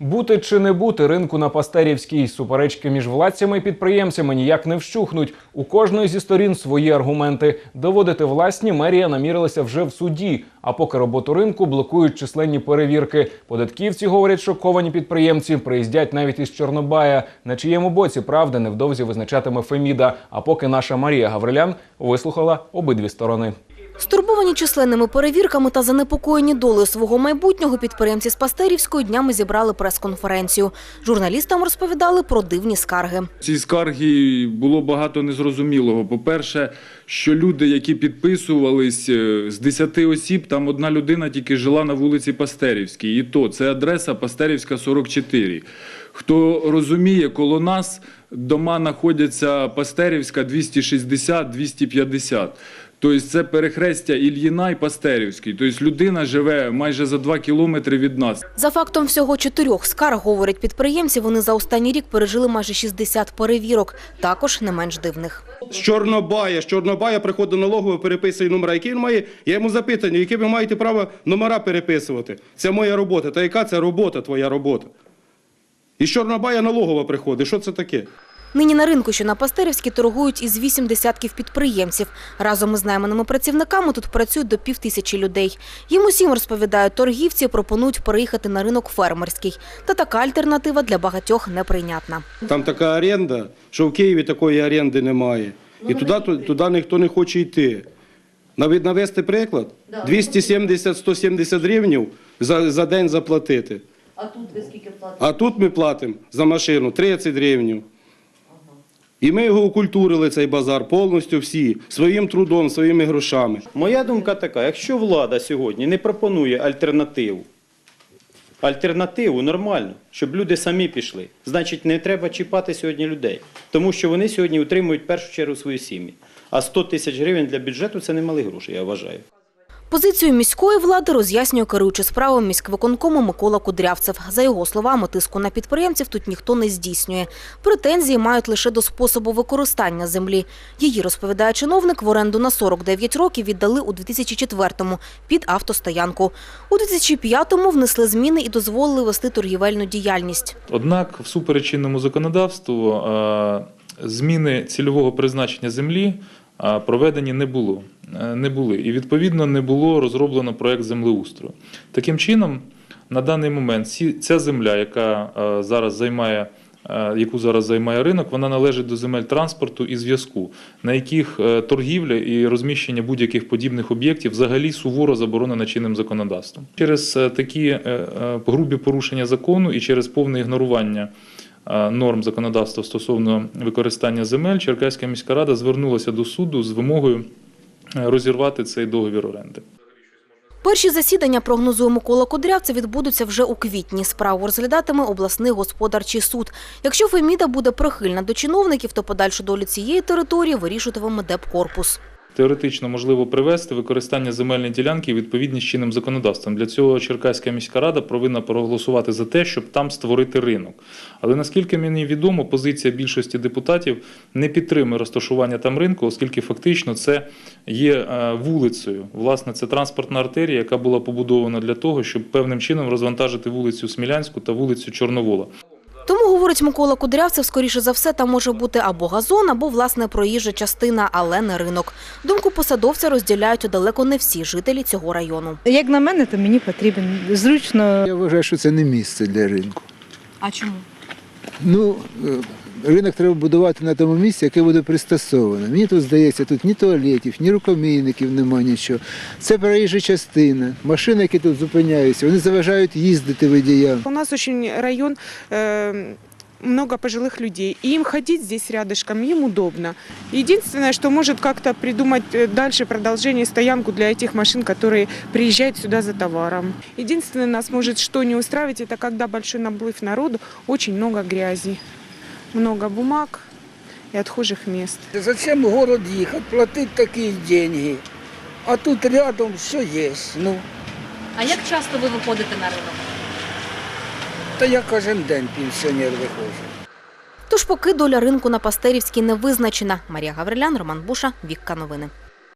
Бути чи не бути ринку на Пастерівській суперечки між владцями і підприємцями ніяк не вщухнуть. У кожної зі сторін свої аргументи. Доводити власні мерія намірилася вже в суді. А поки роботу ринку блокують численні перевірки. Податківці говорять, шоковані підприємці приїздять навіть із Чорнобая. На чиєму боці правда невдовзі визначатиме Феміда. А поки наша Марія Гаврилян вислухала обидві сторони. Стурбовані численними перевірками та занепокоєні долею свого майбутнього підприємці з Пастерівської днями зібрали прес-конференцію. Журналістам розповідали про дивні скарги. Ці скарги було багато незрозумілого. По-перше, що люди, які підписувались е, з 10 осіб, там одна людина тільки жила на вулиці Пастерівській. І то це адреса Пастерівська 44. Хто розуміє, коло нас дома знаходяться Пастерівська 260-250. Тобто це перехрестя Ільїна і Пастерівський. Тобто людина живе майже за 2 кілометри від нас. За фактом всього чотирьох скарг, говорять підприємці, вони за останній рік пережили майже 60 перевірок, також не менш дивних. З Чорнобая, з Чорнобая приходить налогово, переписує номера, які він має. Я йому запитання, які ви маєте право номера переписувати. Це моя робота. Та яка це робота, твоя робота? І з Чорнобая налогова приходить. Що це таке? Нині на ринку, що на Пастерівській, торгують із вісім десятків підприємців. Разом із найманими працівниками тут працюють до півтисячі людей. Їм усім розповідають торгівці, пропонують переїхати на ринок фермерський. Та така альтернатива для багатьох неприйнятна. Там така оренда, що в Києві такої оренди немає. І туди, туди ніхто не хоче йти. Навіть навести приклад, 270-170 гривень за, за день заплатити. А тут ви скільки платите? А тут ми платимо за машину 30 гривень. І ми його окультурили, цей базар, повністю всі, своїм трудом, своїми грошами. Моя думка така: якщо влада сьогодні не пропонує альтернативу, альтернативу нормально, щоб люди самі пішли, значить не треба чіпати сьогодні людей, тому що вони сьогодні утримують першу чергу свої сім'ї. А 100 тисяч гривень для бюджету це немалі гроші, я вважаю. Позицію міської влади роз'яснює керуючий справами міськвиконкому Микола Кудрявцев. За його словами, тиску на підприємців тут ніхто не здійснює. Претензії мають лише до способу використання землі. Її, розповідає чиновник, в оренду на 49 років віддали у 2004-му під автостоянку. У 2005-му внесли зміни і дозволили вести торгівельну діяльність. Однак, всупереч чинному законодавству, е, зміни цільового призначення землі е, проведені не було. Е, Не були. І відповідно не було розроблено проект землеустрою. Таким чином, на даний момент ця земля, яка е, зараз займає. е, Яку зараз займає ринок, вона належить до земель транспорту і зв'язку, на яких торгівля і розміщення будь-яких подібних об'єктів взагалі суворо заборонено чинним законодавством. Через такі грубі порушення закону і через повне ігнорування норм законодавства стосовно використання земель, Черкаська міська рада звернулася до суду з вимогою розірвати цей договір оренди. Перші засідання, прогнозує Микола Кудрявця відбудуться вже у квітні. Справу розглядатиме обласний господарчий суд. Якщо Феміда буде прихильна до чиновників, то подальшу долю цієї території вирішуватиме Депкорпус. Теоретично можливо привести використання земельної ділянки у відповідність з чинним законодавством. Для цього Черкаська міська рада повинна проголосувати за те, щоб там створити ринок. Але наскільки мені відомо, позиція більшості депутатів не підтримує розташування там ринку, оскільки фактично це є е, вулицею. Власне, це транспортна артерія, яка була побудована для того, щоб певним чином розвантажити вулицю Смілянську та вулицю Чорновола. Тому, говорить Микола Кудрявцев, скоріше за все, там може бути або газон, або, власне, проїжджа частина, але не ринок. Думку посадовця розділяють далеко не всі жителі цього району. Як на мене, то мені потрібен зручно. Я вважаю, що це не місце для ринку. А чому? Ну, е, ринок треба будувати на тому місці, яке буде пристосоване. Мені тут здається, тут ні туалетів, ні рукомійників немає нічого. Це проїжджа частина. Машини, які тут зупиняються, вони заважають їздити водіям. У нас очень район, э, много пожилых людей, и им ходить здесь рядышком, им удобно. Единственное, что может как-то придумать э, дальше продолжение стоянку для этих машин, которые приезжают сюда за товаром. Единственное, нас может что не устраивать, это когда большой наплыв народу, очень много грязи, Много бумаг и отхожих мест. Зачем в город ехать, платить такие деньги? А тут рядом все есть. Ну, А як часто ви виходите на ринок? та я кожен день пенсіонер виходжу. Тож поки доля ринку на Пастерівській не визначена. Марія Гаврилян, Роман Буша, Вікка Новини.